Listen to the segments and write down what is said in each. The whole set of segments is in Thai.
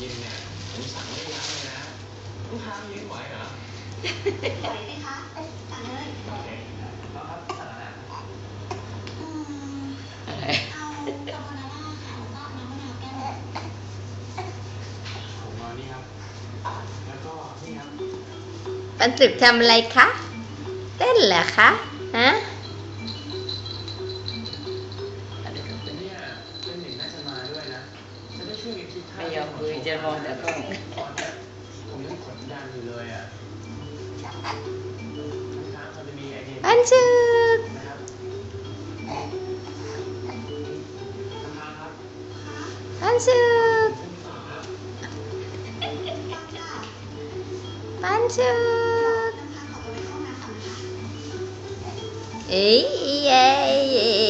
กินเนี่ยผมสั่งไม่ยั้งเลยนะลูกค้ายืนไหวเหรอไหวสิคะสั่งเลยโอเคแล้วครับสั่งอาหารอืมอะไรเอาคาโบนาร่าค่ะแล้วก็น้ำมะนาวแก้วผมเอานี่ครับ แล้วก็นี่ครับปันสุกทำอะไรคะ เต้นเหรอคะ ฮะ giờ cười cho rồi đã không anh sư anh sư anh sư ý yeah, yeah.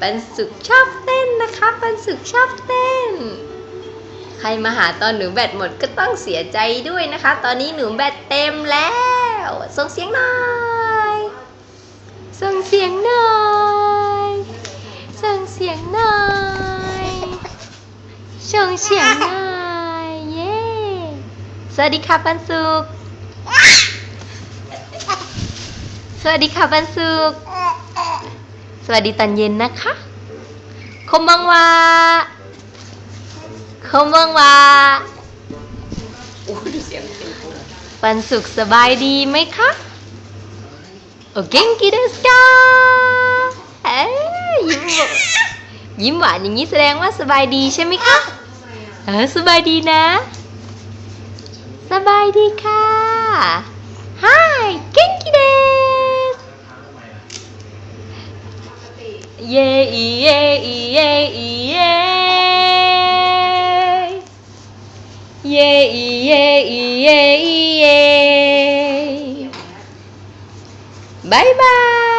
ปันสุขชอบเต้นนะคะปันสุขชอบเต้น ใครมาหาตอนหนูแบตหมดก็ต้องเสียใจด้วยนะคะ ตอนนี้หนูแบตเต็มแล้วส่งเสียงหน่อยส่งเสียงหน่อยส่งเสียงหน่อยส่งเสียงหน่อยเย้สวัสดีค่ะปันสุขสวัสดีค่ะปันสุข สวัสดีตอนเย็นนะคะคมบังวาคมบังวาโอ้ยดูเสียงวันสุขสบายดีไหมคะโอเก่งกีเดสกาเอ้ยยิ้มยิ้มหวานอย่างนี้แสดงว่าสบายดีใช่ไหมคะเออสบายดีนะ สบายดีค่ะ Hi เก่งกี Yê ý yê ý yê ý yê Yê ý yê Bye bye.